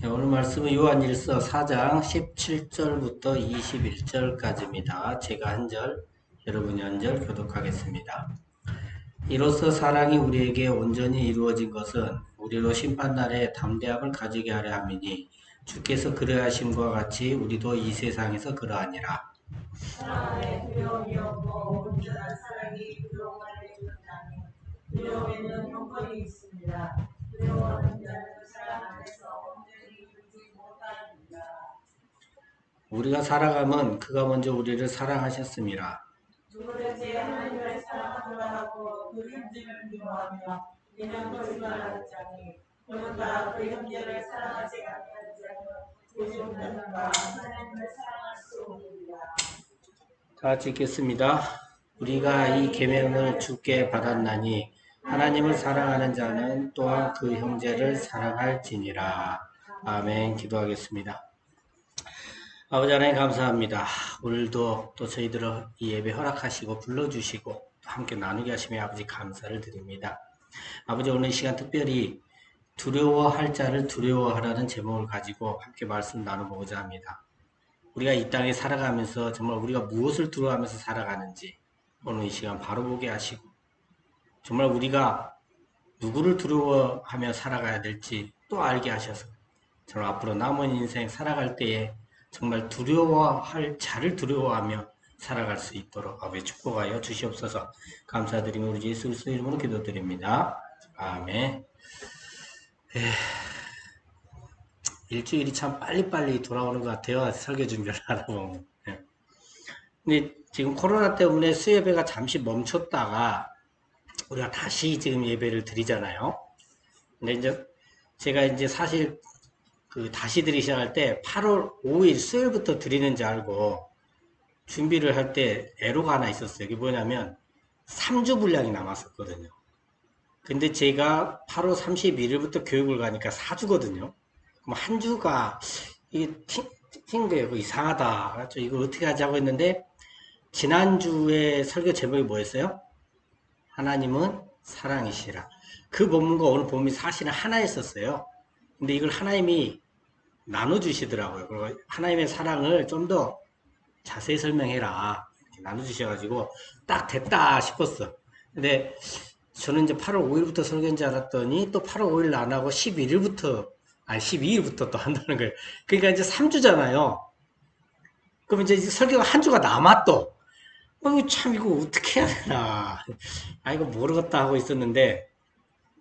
네, 오늘 말씀은 요한일서 4장 17절부터 21절까지입니다. 제가 한 절, 여러분이 한 절 교독하겠습니다. 이로써 사랑이 우리에게 온전히 이루어진 것은 우리로 심판날에 담대함을 가지게 하려 함이니 주께서 그러하심과 같이 우리도 이 세상에서 그러하니라. 두려움에는 우리가 살아가면 그가 먼저 우리를 사랑하셨습니다. 누구든지 하나님을 사랑하노라 하고 그 형제를 미워하며 그냥 거짓말하는 자니 그는 다그 형제를 사랑하지 아니하는 자는 오직는가 하나님을 사랑할 수 없느니라. 다 읽겠습니다. 우리가 이 계명을 주께 받았나니 하나님을 사랑하는 자는 또한 그 형제를 사랑할지니라. 아멘. 기도하겠습니다. 아버지 하나님 감사합니다. 오늘도 또 저희들을 이 예배 허락하시고 불러주시고 또 함께 나누게 하시며 아버지 감사를 드립니다. 아버지 오늘 이 시간 특별히 두려워할 자를 두려워하라는 제목을 가지고 함께 말씀 나눠보고자 합니다. 우리가 이 땅에 살아가면서 정말 우리가 무엇을 두려워하면서 살아가는지 오늘 이 시간 바로 보게 하시고 정말 우리가 누구를 두려워하며 살아가야 될지 또 알게 하셔서 정말 앞으로 남은 인생 살아갈 때에 정말 두려워할 자를 두려워하며 살아갈 수 있도록 아버지 축복하여 주시옵소서 감사드리며 우리 예수 그리스도 이름으로 기도드립니다. 아멘. 에휴, 일주일이 참 빨리빨리 돌아오는 것 같아요. 설교 준비를 하다 보면. 예. 근데 지금 코로나 때문에 수예배가 잠시 멈췄다가 우리가 다시 지금 예배를 드리잖아요. 근데 이제 제가 이제 사실 그 다시 드리기 시작할 때 8월 5일 수요일부터 드리는 줄 알고 준비를 할때 애로가 하나 있었어요. 이게 뭐냐면 3주 분량이 남았었거든요. 근데 제가 8월 31일부터 교육을 가니까 4주거든요. 그럼 한 주가 이게 거예요. 이상하다. 그래서 이거 어떻게 하자고 했는데 지난주에 설교 제목이 뭐였어요? 하나님은 사랑이시라. 그 본문과 오늘 본문이 사실은 하나였었어요. 근데 이걸 하나님이 나눠주시더라고요. 그리고 하나님의 사랑을 좀 더 자세히 설명해라. 나눠주셔가지고 딱 됐다 싶었어. 근데 저는 이제 8월 5일부터 설교인 줄 알았더니 또 8월 5일 안 하고 11일부터, 아니 12일부터 또 한다는 거예요. 그러니까 이제 3주잖아요. 그럼 이제 설교가 한 주가 또. 어, 참, 이거 어떻게 해야 되나. 아, 이거 모르겠다 하고 있었는데,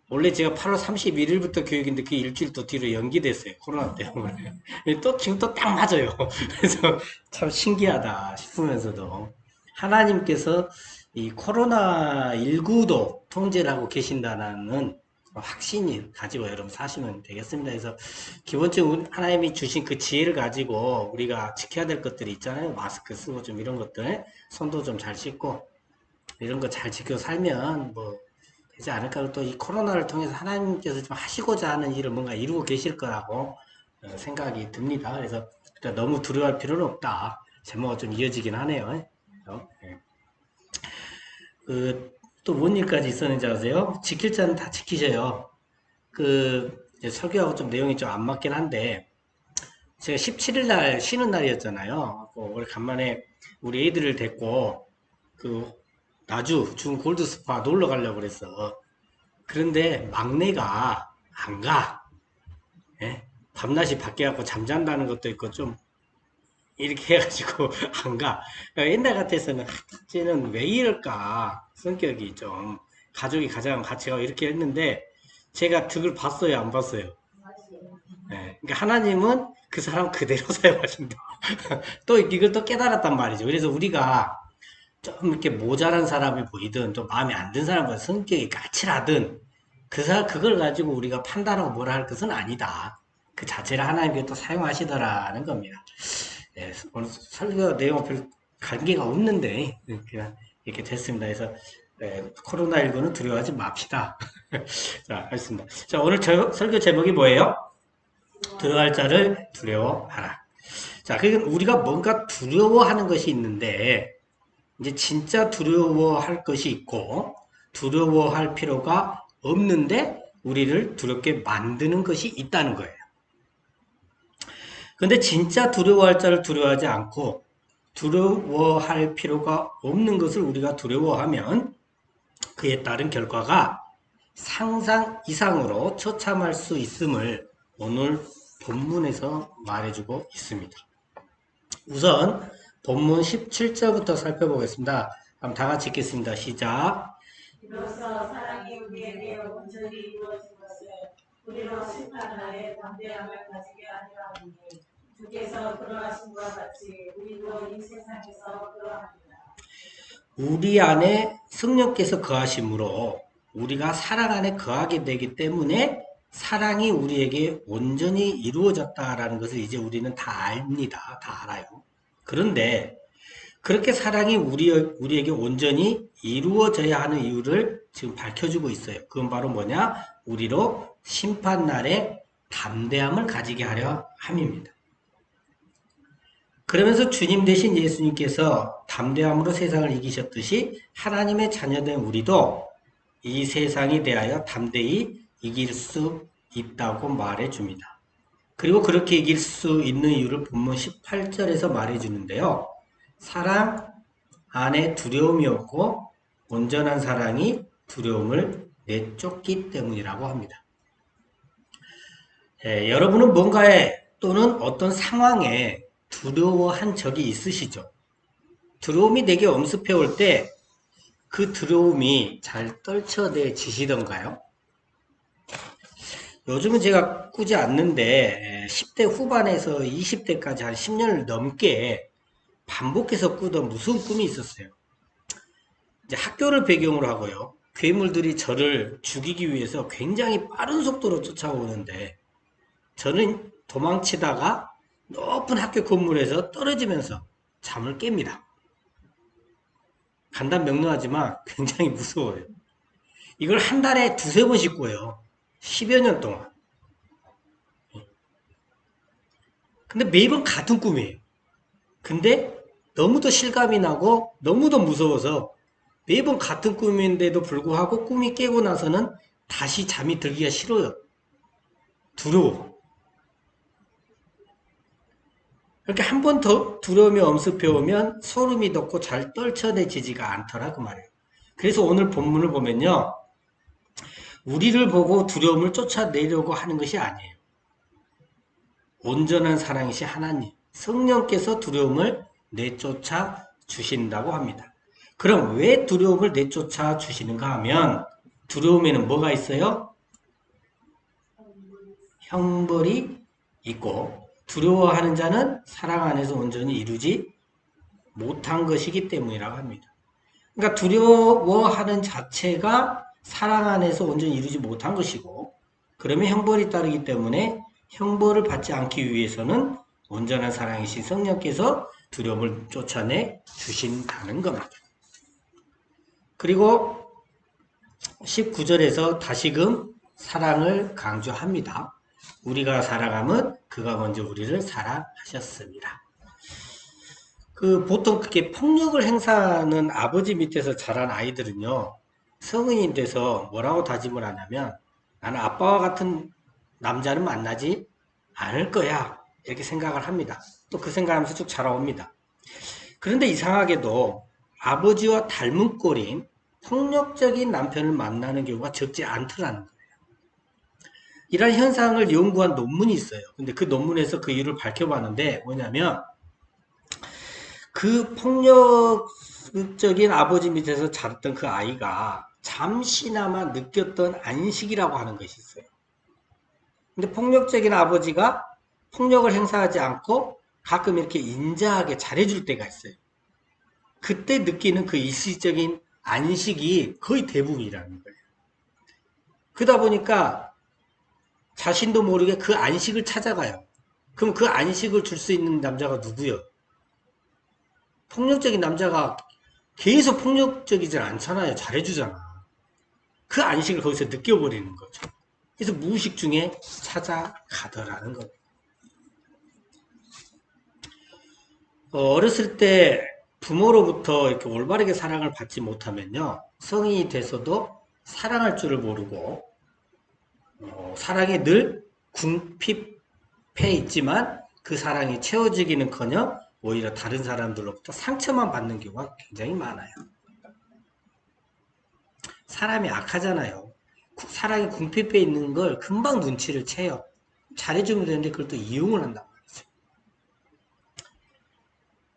원래 제가 8월 31일부터 교육인데 그 일주일 또 뒤로 연기됐어요. 코로나 때문에. 또 지금 또 딱 맞아요. 그래서 참 신기하다 싶으면서도 하나님께서 이 코로나19도 통제를 하고 계신다는 확신이 가지고 여러분 사시면 되겠습니다. 그래서 기본적으로 하나님이 주신 그 지혜를 가지고 우리가 지켜야 될 것들이 있잖아요. 마스크 쓰고 좀 이런 것들, 손도 좀 잘 씻고 이런 거 잘 지켜 살면 뭐 되지 않을까. 또이 코로나를 통해서 하나님께서 좀 하시고자 하는 일을 뭔가 이루고 계실 거라고 어, 생각이 듭니다. 그래서 너무 두려워할 필요는 없다. 제목가 좀 이어지긴 하네요. 예. 그, 또 뭔 일까지 있었는지 아세요? 지킬 자는 다 지키셔요. 그, 설교하고 좀 내용이 좀 안 맞긴 한데, 제가 17일 날 쉬는 날이었잖아요. 그 오늘 간만에 우리 애들을 데리고, 그, 나주 중 골드 스파 놀러 가려고 그랬어. 그런데 막내가 안 가. 예? 밤낮이 바뀌어갖고 잠잔다는 것도 있고 좀 이렇게 해가지고 안 가. 그러니까 옛날 같아서는 아, 쟤는 왜 이럴까 성격이 좀 가족이 가장 같이 가고 이렇게 했는데 제가 득을 봤어요 안 봤어요. 예, 그러니까 하나님은 그 사람 그대로 사용하신다. 또 이걸 또 깨달았단 말이죠. 그래서 우리가 좀 이렇게 모자란 사람이 보이든 또 마음에 안 든 사람은 성격이 까칠하든 그 사, 그걸 가지고 우리가 판단하고 뭐라 할 것은 아니다. 그 자체를 하나님께 또 사용하시더라는 겁니다. 예, 오늘 설교 내용 별 관계가 없는데 그냥 이렇게 됐습니다. 그래서 예, 코로나19는 두려워하지 맙시다. 자, 알겠습니다. 자, 오늘 저, 설교 제목이 뭐예요? 두려워할 자를 두려워하라. 자, 그러니까 우리가 뭔가 두려워하는 것이 있는데 이제 진짜 두려워할 것이 있고 두려워할 필요가 없는데 우리를 두렵게 만드는 것이 있다는 거예요. 근데 진짜 두려워할 자를 두려워하지 않고 두려워할 필요가 없는 것을 우리가 두려워하면 그에 따른 결과가 상상 이상으로 처참할 수 있음을 오늘 본문에서 말해주고 있습니다. 우선 본문 17절부터 살펴보겠습니다. 그럼 다 같이 읽겠습니다. 시작. 이로써 사랑이 우리에게 온전히 이루어진 것을 우리로 심판하에 담대함을 가지게 하려 하니 주께서 그러하심과 같이 우리도 이 세상에서 그러합니다. 우리 안에 성령께서 거하심으로 우리가 사랑 안에 거하게 되기 때문에 사랑이 우리에게 온전히 이루어졌다라는 것을 이제 우리는 다 압니다. 다 알아요. 그런데 그렇게 사랑이 우리, 우리에게 온전히 이루어져야 하는 이유를 지금 밝혀주고 있어요. 그건 바로 뭐냐? 우리로 심판날에 담대함을 가지게 하려 함입니다. 그러면서 주님 대신 예수님께서 담대함으로 세상을 이기셨듯이 하나님의 자녀된 우리도 이 세상에 대하여 담대히 이길 수 있다고 말해 줍니다. 그리고 그렇게 이길 수 있는 이유를 본문 18절에서 말해 주는데요. 사랑 안에 두려움이 없고 온전한 사랑이 두려움을 내쫓기 때문이라고 합니다. 예, 여러분은 뭔가에 또는 어떤 상황에 두려워한 적이 있으시죠? 두려움이 내게 엄습해 올 때 그 두려움이 잘 떨쳐내지시던가요? 요즘은 제가 꾸지 않는데 10대 후반에서 20대까지 한 10년을 넘게 반복해서 꾸던 무서운 꿈이 있었어요. 이제 학교를 배경으로 하고요. 괴물들이 저를 죽이기 위해서 굉장히 빠른 속도로 쫓아오는데 저는 도망치다가 높은 학교 건물에서 떨어지면서 잠을 깹니다. 간단 명료하지만 굉장히 무서워요. 이걸 한 달에 두세 번씩 꿔요. 10여 년 동안. 근데 매번 같은 꿈이에요. 근데 너무도 실감이 나고 너무도 무서워서 매번 같은 꿈인데도 불구하고 꿈이 깨고 나서는 다시 잠이 들기가 싫어요. 두려워. 이렇게 한 번 더 두려움이 엄습해 오면 소름이 돋고 잘 떨쳐내지지가 않더라고 말이에요. 그래서 오늘 본문을 보면요. 우리를 보고 두려움을 쫓아내려고 하는 것이 아니에요. 온전한 사랑이시 하나님, 성령께서 두려움을 내쫓아 주신다고 합니다. 그럼 왜 두려움을 내쫓아 주시는가 하면 두려움에는 뭐가 있어요? 형벌이 있고 두려워하는 자는 사랑 안에서 온전히 이루지 못한 것이기 때문이라고 합니다. 그러니까 두려워하는 자체가 사랑 안에서 온전히 이루지 못한 것이고 그러면 형벌이 따르기 때문에 형벌을 받지 않기 위해서는 온전한 사랑이신 성령께서 두려움을 쫓아내 주신다는 겁니다. 그리고 19절에서 다시금 사랑을 강조합니다. 우리가 사랑하면 그가 먼저 우리를 사랑하셨습니다. 그 보통 그렇게 폭력을 행사하는 아버지 밑에서 자란 아이들은요. 성인이 돼서 뭐라고 다짐을 하냐면 나는 아빠와 같은 남자는 만나지 않을 거야. 이렇게 생각을 합니다. 또 그 생각하면서 쭉 자라옵니다. 그런데 이상하게도 아버지와 닮은 꼴인 폭력적인 남편을 만나는 경우가 적지 않더라는 거예요. 이런 현상을 연구한 논문이 있어요. 근데 그 논문에서 그 이유를 밝혀봤는데 뭐냐면 그 폭력 적인 아버지 밑에서 자랐던 그 아이가 잠시나마 느꼈던 안식이라고 하는 것이 있어요. 근데 폭력적인 아버지가 폭력을 행사하지 않고 가끔 이렇게 인자하게 잘해줄 때가 있어요. 그때 느끼는 그 일시적인 안식이 거의 대부분이라는 거예요. 그러다 보니까 자신도 모르게 그 안식을 찾아가요. 그럼 그 안식을 줄 수 있는 남자가 누구요? 폭력적인 남자가 계속 폭력적이진 않잖아요. 잘해주잖아. 그 안식을 거기서 느껴버리는 거죠. 그래서 무의식 중에 찾아가더라는 겁니다. 어, 어렸을 때 부모로부터 이렇게 올바르게 사랑을 받지 못하면요. 성인이 돼서도 사랑할 줄을 모르고, 어, 사랑에 늘 궁핍해 있지만, 그 사랑이 채워지기는커녕 오히려 다른 사람들로부터 상처만 받는 경우가 굉장히 많아요. 사람이 악하잖아요. 구- 사랑이 궁핍해 있는 걸 금방 눈치를 채요. 잘해주면 되는데 그걸 또 이용을 한단 말이죠.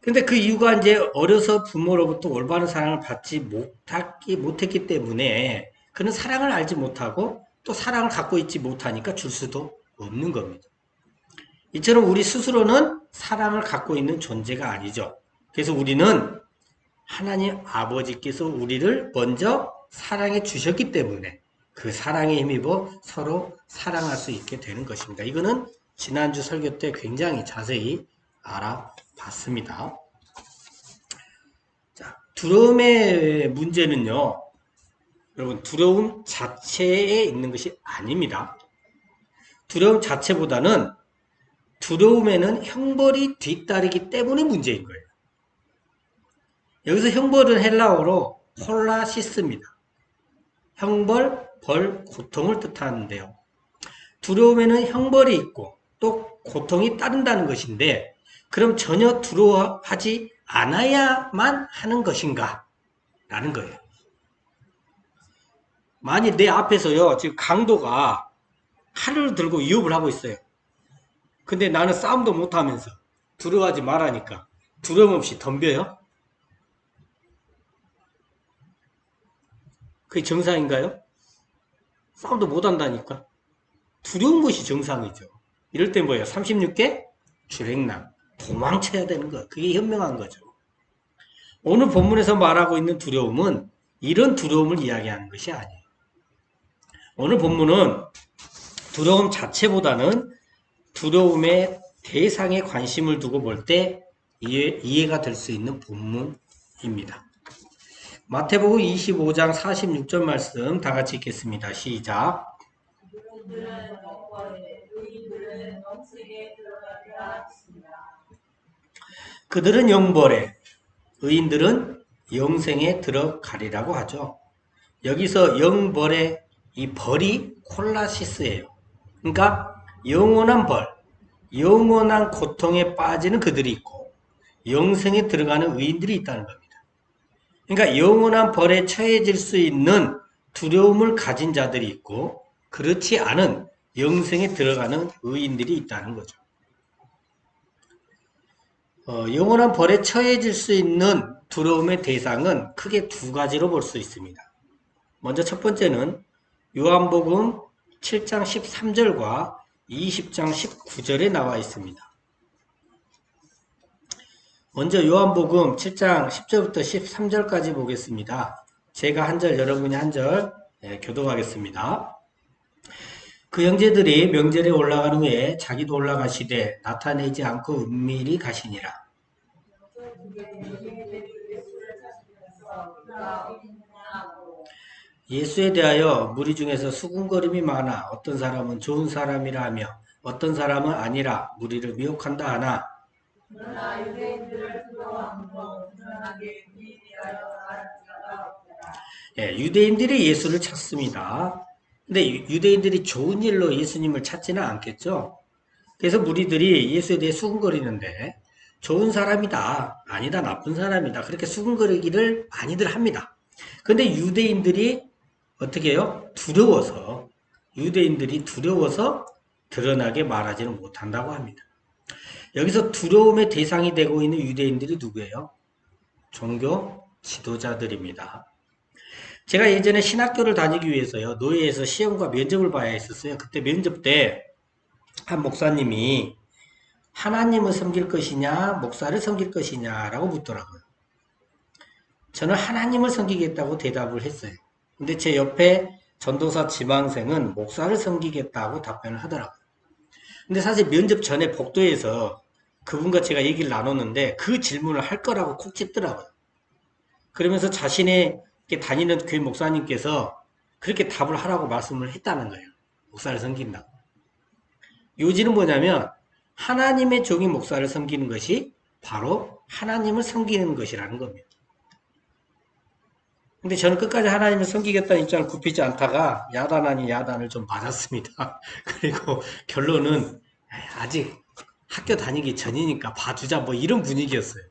근데 그 이유가 이제 어려서 부모로부터 올바른 사랑을 받지 못했기, 못했기 때문에 그는 사랑을 알지 못하고 또 사랑을 갖고 있지 못하니까 줄 수도 없는 겁니다. 이처럼 우리 스스로는 사랑을 갖고 있는 존재가 아니죠. 그래서 우리는 하나님 아버지께서 우리를 먼저 사랑해 주셨기 때문에 그 사랑에 힘입어 서로 사랑할 수 있게 되는 것입니다. 이거는 지난주 설교 때 굉장히 자세히 알아봤습니다. 자, 두려움의 문제는요, 여러분, 두려움 자체에 있는 것이 아닙니다. 두려움 자체보다는 두려움에는 형벌이 뒤따르기 때문에 문제인 거예요. 여기서 형벌은 헬라어로 홀라시스입니다. 형벌, 벌, 고통을 뜻하는데요. 두려움에는 형벌이 있고 또 고통이 따른다는 것인데 그럼 전혀 두려워하지 않아야만 하는 것인가? 라는 거예요. 만일 내 앞에서요, 지금 강도가 칼을 들고 위협을 하고 있어요. 근데 나는 싸움도 못하면서 두려워하지 말라니까 두려움 없이 덤벼요? 그게 정상인가요? 싸움도 못한다니까. 두려운 것이 정상이죠. 이럴 때 뭐예요? 36개? 주행남. 도망쳐야 되는 거. 그게 현명한 거죠. 오늘 본문에서 말하고 있는 두려움은 이런 두려움을 이야기하는 것이 아니에요. 오늘 본문은 두려움 자체보다는 두려움의 대상에 관심을 두고 볼때 이해, 이해 가 될 수 있는 본문입니다. 마태복음 25장 46절 말씀 다 같이 읽겠습니다. 시작. 그들은 영벌에, 의인들은 영생에 들어가리라고 하죠. 여기서 영벌의 이 벌이 콜라시스예요. 그러니까 영원한 벌, 영원한 고통에 빠지는 그들이 있고 영생에 들어가는 의인들이 있다는 겁니다. 그러니까 영원한 벌에 처해질 수 있는 두려움을 가진 자들이 있고 그렇지 않은 영생에 들어가는 의인들이 있다는 거죠. 어, 영원한 벌에 처해질 수 있는 두려움의 대상은 크게 두 가지로 볼 수 있습니다. 먼저 첫 번째는 요한복음 7장 13절과 20장 19절에 나와 있습니다. 먼저 요한복음 7장 10절부터 13절까지 보겠습니다. 제가 한 절, 여러분이 한절 교독하겠습니다. 그 형제들이 명절에 올라간 후에 자기도 올라가시되 나타내지 않고 은밀히 가시니라. 예수에 대하여 무리 중에서 수군거림이 많아 어떤 사람은 좋은 사람이라 하며 어떤 사람은 아니라 무리를 미혹한다 하나. 예, 유대인들이 예수를 찾습니다. 근데 유- 유대인들이 좋은 일로 예수님을 찾지는 않겠죠. 그래서 무리들이 예수에 대해 수군거리는데 좋은 사람이다, 아니다, 나쁜 사람이다 그렇게 수군거리기를 많이들 합니다. 근데 유대인들이 어떻게 해요? 두려워서 유대인들이 두려워서 드러나게 말하지는 못한다고 합니다. 여기서 두려움의 대상이 되고 있는 유대인들이 누구예요? 종교 지도자들입니다. 제가 예전에 신학교를 다니기 위해서요, 노예에서 시험과 면접을 봐야 했었어요. 그때 면접 때 한 목사님이 하나님을 섬길 것이냐, 목사를 섬길 것이냐라고 묻더라고요. 저는 하나님을 섬기겠다고 대답을 했어요. 근데 제 옆에 전도사 지망생은 목사를 섬기겠다고 답변을 하더라고요. 근데 사실 면접 전에 복도에서 그분과 제가 얘기를 나눴는데 그 질문을 할 거라고 콕 집더라고요. 그러면서 자신의 다니는 교회 목사님께서 그렇게 답을 하라고 말씀을 했다는 거예요. 목사를 섬긴다고. 요지는 뭐냐면 하나님의 종이 목사를 섬기는 것이 바로 하나님을 섬기는 것이라는 겁니다. 근데 저는 끝까지 하나님을 섬기겠다는 입장을 굽히지 않다가 야단 아닌 야단을 좀 맞았습니다. 그리고 결론은 아직 학교 다니기 전이니까 봐주자 뭐 이런 분위기였어요.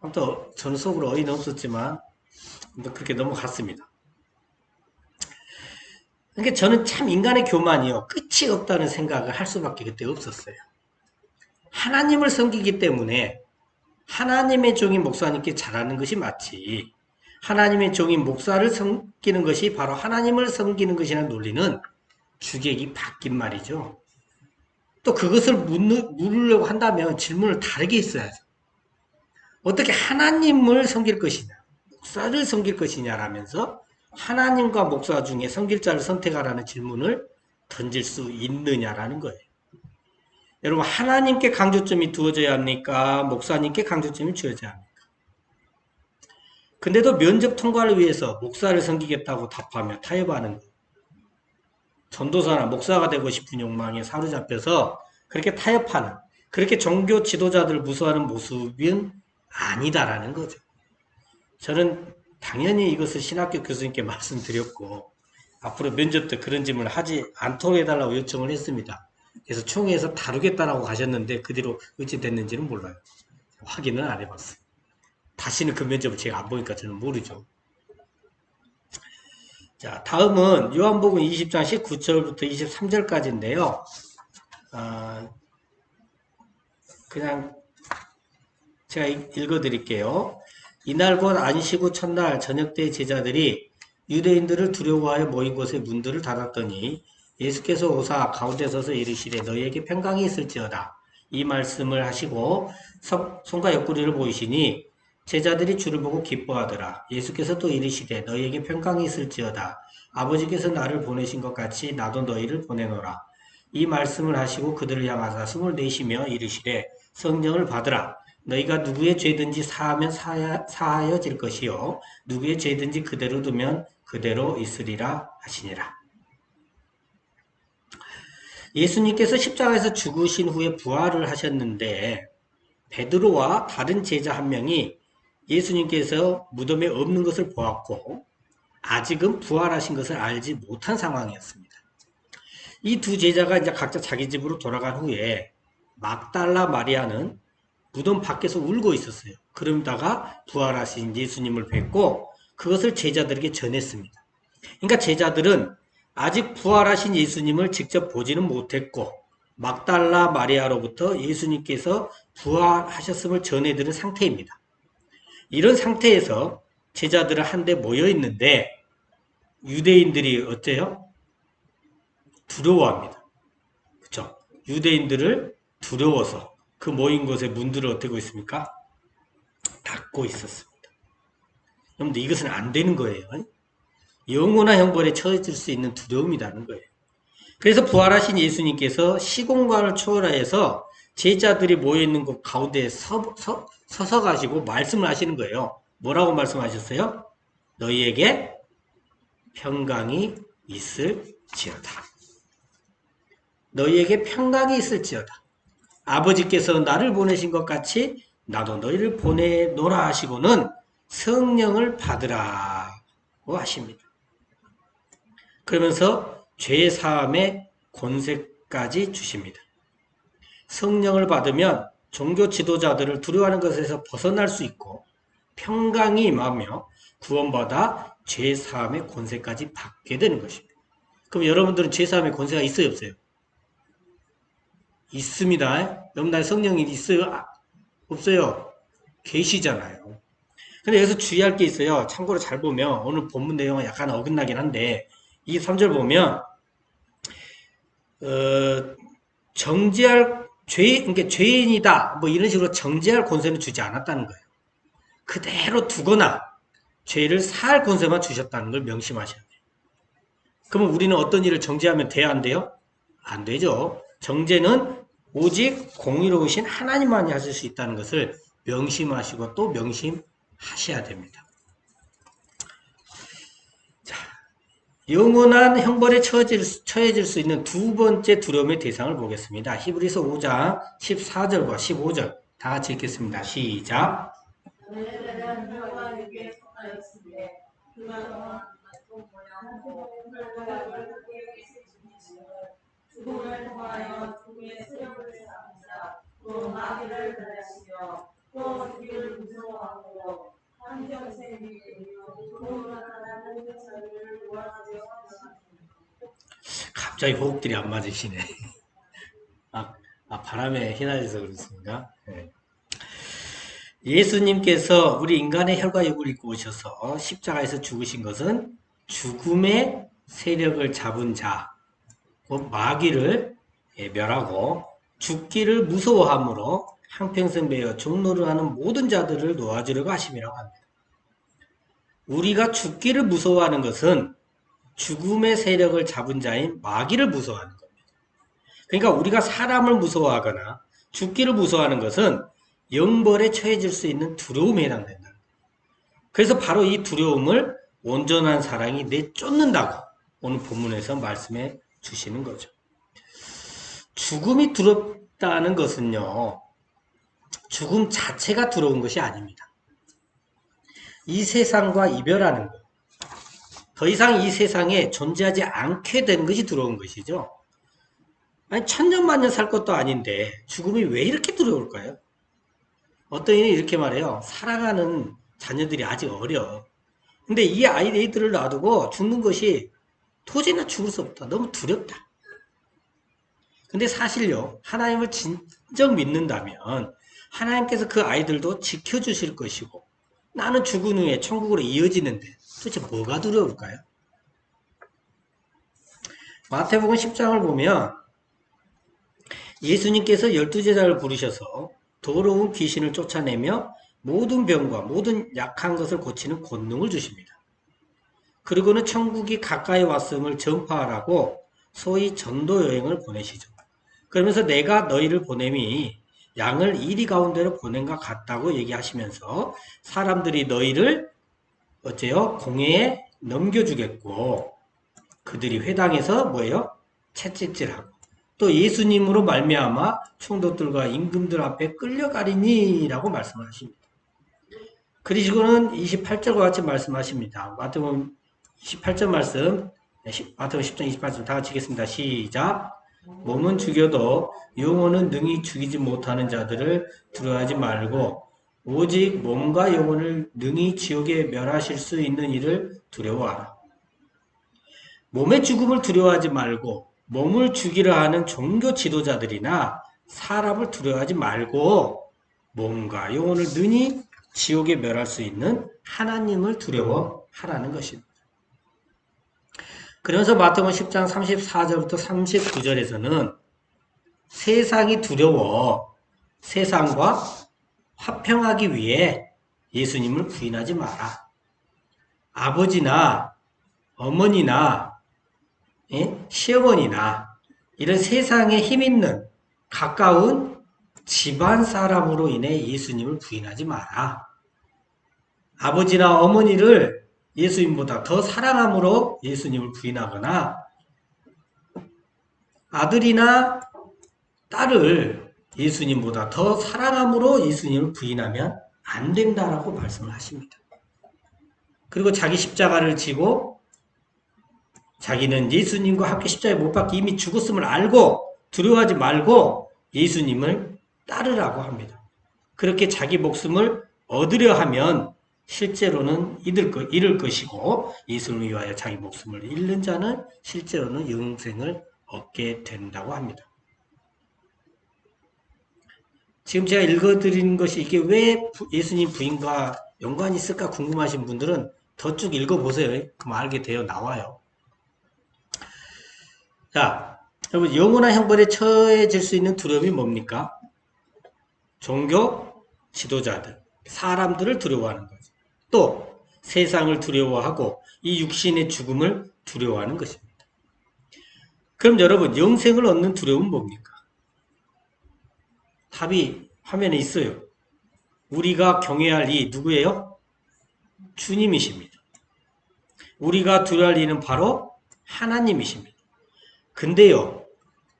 아무튼 저는 속으로 어이는 없었지만 그렇게 넘어갔습니다. 그러니까 저는 참 인간의 교만이요 끝이 없다는 생각을 할 수밖에 그때 없었어요. 하나님을 섬기기 때문에 하나님의 종인 목사님께 잘하는 것이 맞지. 하나님의 종인 목사를 섬기는 것이 바로 하나님을 섬기는 것이라는 논리는 주객이 바뀐 말이죠. 또 그것을 묻는, 물으려고 한다면 질문을 다르게 했어야죠. 어떻게 하나님을 섬길 것이냐, 목사를 섬길 것이냐라면서 하나님과 목사 중에 섬길 자를 선택하라는 질문을 던질 수 있느냐라는 거예요. 여러분, 하나님께 강조점이 두어져야 합니까? 목사님께 강조점이 주어져야 합니까? 근데도 면접 통과를 위해서 목사를 섬기겠다고 답하며 타협하는. 전도사나 목사가 되고 싶은 욕망에 사로잡혀서 그렇게 타협하는, 그렇게 종교 지도자들을 무서워하는 모습은 아니다라는 거죠. 저는 당연히 이것을 신학교 교수님께 말씀드렸고, 앞으로 면접 때 그런 질문을 하지 않도록 해달라고 요청을 했습니다. 그래서 총회에서 다루겠다라고 가셨는데 그 뒤로 어찌 됐는지는 몰라요. 확인은 안 해봤어요. 다시는 그 면접을 제가 안 보니까 저는 모르죠. 자, 다음은 요한복음 20장 19절부터 23절까지인데요. 아, 그냥 제가 읽어 드릴게요. 이날 곧 안식 후 첫날 저녁 때 제자들이 유대인들을 두려워하여 모인 곳에 문들을 닫았더니 예수께서 오사 가운데 서서 이르시되 너희에게 평강이 있을지어다. 이 말씀을 하시고 손과 옆구리를 보이시니 제자들이 주를 보고 기뻐하더라. 예수께서 또 이르시되 너희에게 평강이 있을지어다. 아버지께서 나를 보내신 것 같이 나도 너희를 보내노라. 이 말씀을 하시고 그들을 향하사 숨을 내쉬며 이르시되 성령을 받으라. 너희가 누구의 죄든지 사하면 사하, 사하여질 것이요 누구의 죄든지 그대로 두면 그대로 있으리라 하시니라. 예수님께서 십자가에서 죽으신 후에 부활을 하셨는데 베드로와 다른 제자 한 명이 예수님께서 무덤에 없는 것을 보았고 아직은 부활하신 것을 알지 못한 상황이었습니다. 이 두 제자가 이제 각자 자기 집으로 돌아간 후에 막달라 마리아는 무덤 밖에서 울고 있었어요. 그러다가 부활하신 예수님을 뵙고 그것을 제자들에게 전했습니다. 그러니까 제자들은 아직 부활하신 예수님을 직접 보지는 못했고 막달라 마리아로부터 예수님께서 부활하셨음을 전해들은 상태입니다. 이런 상태에서 제자들은 한데 모여 있는데 유대인들이 어때요? 두려워합니다. 그렇죠? 유대인들을 두려워서 그 모인 곳에 문들을 어떻게 있습니까? 닫고 있었습니다. 여러분들 이것은 안 되는 거예요. 영원한 형벌에 처해질 수 있는 두려움이라는 거예요. 그래서 부활하신 예수님께서 시공간을 초월하여서 제자들이 모여있는 곳 가운데에 서, 서, 서서 가시고 말씀을 하시는 거예요. 뭐라고 말씀하셨어요? 너희에게 평강이 있을지어다. 너희에게 평강이 있을지어다. 아버지께서 나를 보내신 것 같이 나도 너희를 보내노라 하시고는 성령을 받으라고 하십니다. 그러면서 죄 사함의 권세까지 주십니다. 성령을 받으면 종교 지도자들을 두려워하는 것에서 벗어날 수 있고 평강이 임하며 구원받아 죄 사함의 권세까지 받게 되는 것입니다. 그럼 여러분들은 죄 사함의 권세가 있어요, 없어요? 있습니다. 여러분 날 성령이 있어요? 아, 없어요. 계시잖아요. 근데 여기서 주의할 게 있어요. 참고로 잘 보면 오늘 본문 내용은 약간 어긋나긴 한데 이 3절 보면 어, 정죄할 죄, 그러니까 죄인이다 뭐 이런 식으로 정죄할 권세는 주지 않았다는 거예요. 그대로 두거나 죄를 사할 권세만 주셨다는 걸 명심하셔야 돼요. 그러면 우리는 어떤 일을 정죄하면 돼야 안 돼요? 안 되죠. 정죄는 오직 공의로우신 하나님만이 하실 수 있다는 것을 명심하시고 또 명심하셔야 됩니다. 영원한 형벌에 처해질, 수, 처해질 수 있는 두 번째 두려움의 대상을 보겠습니다. 히브리서 5장 14절과 15절 다 같이 읽겠습니다. 시작. 또 죽이를 무서워하고 환경생이 도움을 하는 갑자기 호흡들이 안 맞으시네. 아, 아, 바람에 휘날려서 그렇습니다. 네. 예수님께서 우리 인간의 혈과 육을 입고 오셔서 십자가에서 죽으신 것은 죽음의 세력을 잡은 자, 곧 마귀를 예, 멸하고 죽기를 무서워함으로 한평생 매여 종로를 하는 모든 자들을 놓아주려고 하심이라고 합니다. 우리가 죽기를 무서워하는 것은 죽음의 세력을 잡은 자인 마귀를 무서워하는 겁니다. 그러니까 우리가 사람을 무서워하거나 죽기를 무서워하는 것은 영벌에 처해질 수 있는 두려움에 해당된다. 그래서 바로 이 두려움을 온전한 사랑이 내쫓는다고 오늘 본문에서 말씀해 주시는 거죠. 죽음이 두렵다는 것은요, 죽음 자체가 두려운 것이 아닙니다. 이 세상과 이별하는 것, 더 이상 이 세상에 존재하지 않게 되는 것이 두려운 것이죠. 아니, 천년만년 살 것도 아닌데 죽음이 왜 이렇게 두려울까요? 어떤 이는 이렇게 말해요. 사랑하는 자녀들이 아직 어려. 근데 이 아이들을 놔두고 죽는 것이 도저히나 죽을 수 없다. 너무 두렵다. 근데 사실요, 하나님을 진정 믿는다면 하나님께서 그 아이들도 지켜주실 것이고 나는 죽은 후에 천국으로 이어지는데 도대체 뭐가 두려울까요? 마태복음 10장을 보면 예수님께서 열두 제자를 부르셔서 더러운 귀신을 쫓아내며 모든 병과 모든 약한 것을 고치는 권능을 주십니다. 그리고는 천국이 가까이 왔음을 전파하라고 소위 전도 여행을 보내시죠. 그러면서 내가 너희를 보냄이 양을 이리 가운데로 보낸 것 같다고 얘기하시면서 사람들이 너희를 어째요? 공회에 넘겨주겠고 그들이 회당에서 뭐예요? 채찍질하고 또 예수님으로 말미암아 총독들과 임금들 앞에 끌려가리니라고 말씀을 하십니다. 그리고는 28절과 같이 말씀하십니다. 마태복음 28절 말씀, 마태복음 10장 28절 다 같이 읽겠습니다. 시작. 몸은 죽여도 영혼은 능히 죽이지 못하는 자들을 두려워하지 말고 오직 몸과 영혼을 능히 지옥에 멸하실 수 있는 이를 두려워하라. 몸의 죽음을 두려워하지 말고 몸을 죽이려 하는 종교 지도자들이나 사람을 두려워하지 말고 몸과 영혼을 능히 지옥에 멸할 수 있는 하나님을 두려워하라는 것입니다. 그러면서 마태복음 10장 34절부터 39절에서는 세상이 두려워 세상과 화평하기 위해 예수님을 부인하지 마라. 아버지나 어머니나 예? 시어머니나 이런 세상에 힘 있는 가까운 집안 사람으로 인해 예수님을 부인하지 마라. 아버지나 어머니를 예수님보다 더 사랑함으로 예수님을 부인하거나 아들이나 딸을 예수님보다 더 사랑함으로 예수님을 부인하면 안 된다라고 말씀을 하십니다. 그리고 자기 십자가를 지고 자기는 예수님과 함께 십자가에 못 박혀 이미 죽었음을 알고 두려워하지 말고 예수님을 따르라고 합니다. 그렇게 자기 목숨을 얻으려 하면 실제로는 잃을, 것, 잃을 것이고 예수를 위하여 자기 목숨을 잃는 자는 실제로는 영생을 얻게 된다고 합니다. 지금 제가 읽어드리는 것이 이게 왜 예수님 부인과 연관이 있을까 궁금하신 분들은 더 쭉 읽어보세요. 그럼 알게 되어 나와요. 자, 여러분 영원한 형벌에 처해질 수 있는 두려움이 뭡니까? 종교 지도자들, 사람들을 두려워하는 거죠. 또 세상을 두려워하고 이 육신의 죽음을 두려워하는 것입니다. 그럼 여러분 영생을 얻는 두려움은 뭡니까? 답이 화면에 있어요. 우리가 경외할 이 누구예요? 주님이십니다. 우리가 두려워할 이는 바로 하나님이십니다. 근데요,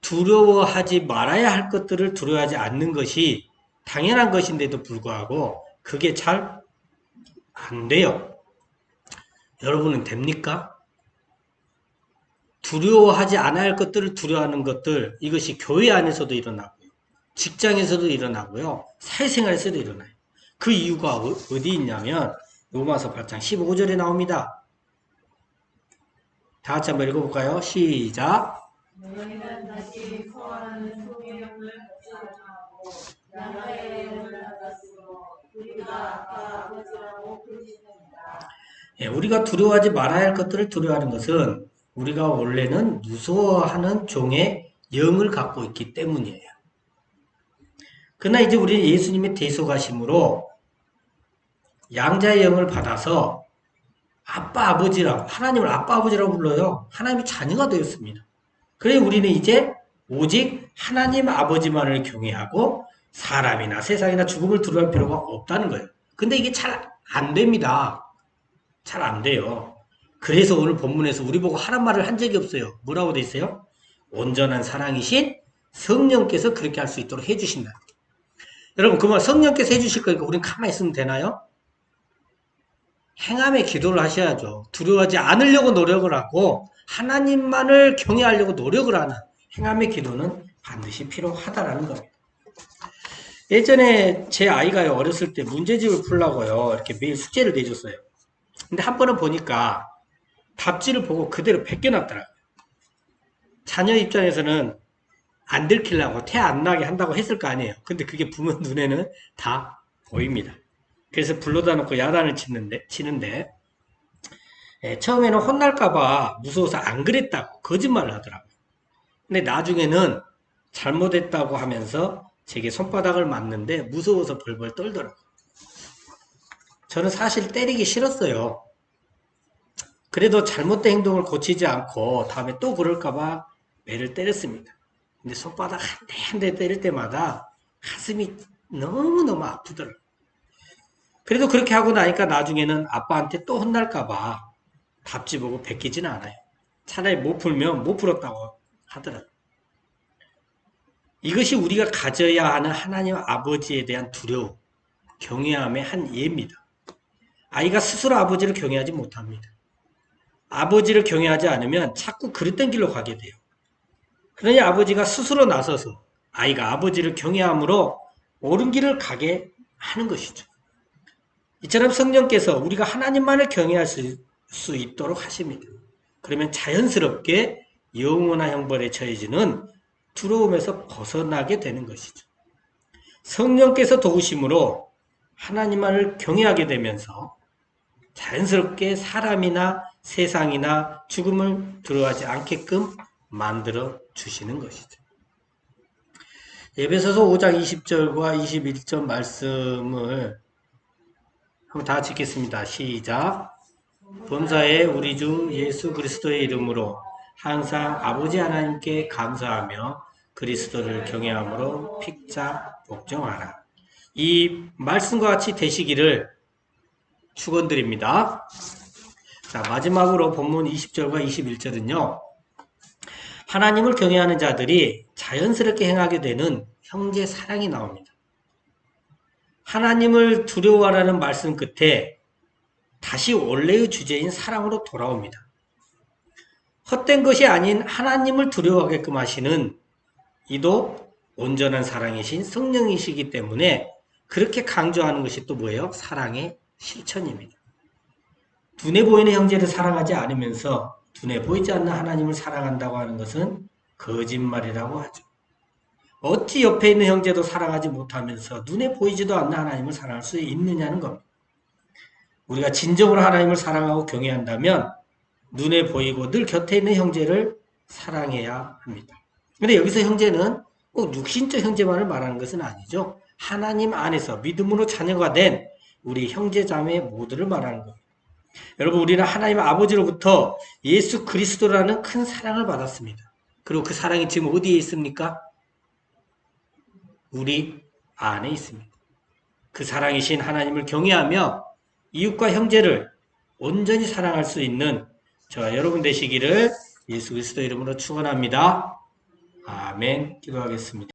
두려워하지 말아야 할 것들을 두려워하지 않는 것이 당연한 것인데도 불구하고 그게 잘 안 돼요. 여러분은 됩니까? 두려워하지 않아야 할 것들을 두려워하는 것들, 이것이 교회 안에서도 일어나고요. 직장에서도 일어나고요. 사회생활에서도 일어나요. 그 이유가 어- 어디 있냐면 로마서 8장 15절에 나옵니다. 다 같이 한번 읽어볼까요? 시작. 우리가. 예, 우리가 두려워하지 말아야 할 것들을 두려워하는 것은 우리가 원래는 무서워하는 종의 영을 갖고 있기 때문이에요. 그러나 이제 우리는 예수님의 대속하심으로 양자의 영을 받아서 아빠 아버지라고 하나님을 아빠 아버지라고 불러요. 하나님의 자녀가 되었습니다. 그래 우리는 이제 오직 하나님 아버지만을 경외하고 사람이나 세상이나 죽음을 두려워할 필요가 없다는 거예요. 근데 이게 잘 안 됩니다. 잘 안 돼요. 그래서 오늘 본문에서 우리 보고 하란 말을 한 적이 없어요. 뭐라고 돼 있어요? 온전한 사랑이신 성령께서 그렇게 할 수 있도록 해주신다. 여러분, 그말 성령께서 해주실 거니까 우리는 가만히 있으면 되나요? 행함의 기도를 하셔야죠. 두려워하지 않으려고 노력을 하고 하나님만을 경외하려고 노력을 하는 행함의 기도는 반드시 필요하다라는 겁니다. 예전에 제 아이가 요, 어렸을 때 문제집을 풀라고요, 이렇게 매일 숙제를 내줬어요. 근데 한 번은 보니까 답지를 보고 그대로 베껴놨더라고요. 자녀 입장에서는 안 들키려고 태 안 나게 한다고 했을 거 아니에요. 근데 그게 부모 눈에는 다 보입니다. 그래서 불러다 놓고 야단을 치는데, 치는데, 예, 처음에는 혼날까봐 무서워서 안 그랬다고 거짓말을 하더라고요. 근데 나중에는 잘못했다고 하면서 제게 손바닥을 맞는데 무서워서 벌벌 떨더라고요. 저는 사실 때리기 싫었어요. 그래도 잘못된 행동을 고치지 않고 다음에 또 그럴까봐 매를 때렸습니다. 근데 손바닥 한 대 한 대 때릴 때마다 가슴이 너무너무 아프더라고요. 그래도 그렇게 하고 나니까 나중에는 아빠한테 또 혼날까봐 답지 보고 베끼지는 않아요. 차라리 못 풀면 못 풀었다고 하더라고요. 이것이 우리가 가져야 하는 하나님 아버지에 대한 두려움, 경외함의 한 예입니다. 아이가 스스로 아버지를 경외하지 못합니다. 아버지를 경외하지 않으면 자꾸 그릇된 길로 가게 돼요. 그러니 아버지가 스스로 나서서 아이가 아버지를 경외함으로 옳은 길을 가게 하는 것이죠. 이처럼 성령께서 우리가 하나님만을 경외할 수, 수 있도록 하십니다. 그러면 자연스럽게 영원한 형벌에 처해지는 두려움에서 벗어나게 되는 것이죠. 성령께서 도우심으로 하나님만을 경외하게 되면서 자연스럽게 사람이나 세상이나 죽음을 두려워하지 않게끔 만들어 주시는 것이죠. 예배소서 5장 20절과 21절 말씀을 한번 다 같이 읽겠습니다. 시작. 범사에 우리 주 예수 그리스도의 이름으로 항상 아버지 하나님께 감사하며 그리스도를 경외함으로 픽자 복종하라. 이 말씀과 같이 되시기를 축원드립니다. 자, 마지막으로 본문 20절과 21절은요. 하나님을 경외하는 자들이 자연스럽게 행하게 되는 형제 사랑이 나옵니다. 하나님을 두려워하라는 말씀 끝에 다시 원래의 주제인 사랑으로 돌아옵니다. 헛된 것이 아닌 하나님을 두려워하게끔 하시는 이도 온전한 사랑이신 성령이시기 때문에 그렇게 강조하는 것이 또 뭐예요? 사랑의 실천입니다. 눈에 보이는 형제를 사랑하지 않으면서 눈에 보이지 않는 하나님을 사랑한다고 하는 것은 거짓말이라고 하죠. 어찌 옆에 있는 형제도 사랑하지 못하면서 눈에 보이지도 않는 하나님을 사랑할 수 있느냐는 겁니다. 우리가 진정으로 하나님을 사랑하고 경외한다면 눈에 보이고 늘 곁에 있는 형제를 사랑해야 합니다. 근데 여기서 형제는 꼭 육신적 형제만을 말하는 것은 아니죠. 하나님 안에서 믿음으로 자녀가 된 우리 형제 자매 모두를 말하는 겁니다. 여러분 우리는 하나님 아버지로부터 예수 그리스도라는 큰 사랑을 받았습니다. 그리고 그 사랑이 지금 어디에 있습니까? 우리 안에 있습니다. 그 사랑이신 하나님을 경외하며 이웃과 형제를 온전히 사랑할 수 있는 저와 여러분 되시기를 예수 그리스도 이름으로 축원합니다. 아멘. 기도하겠습니다.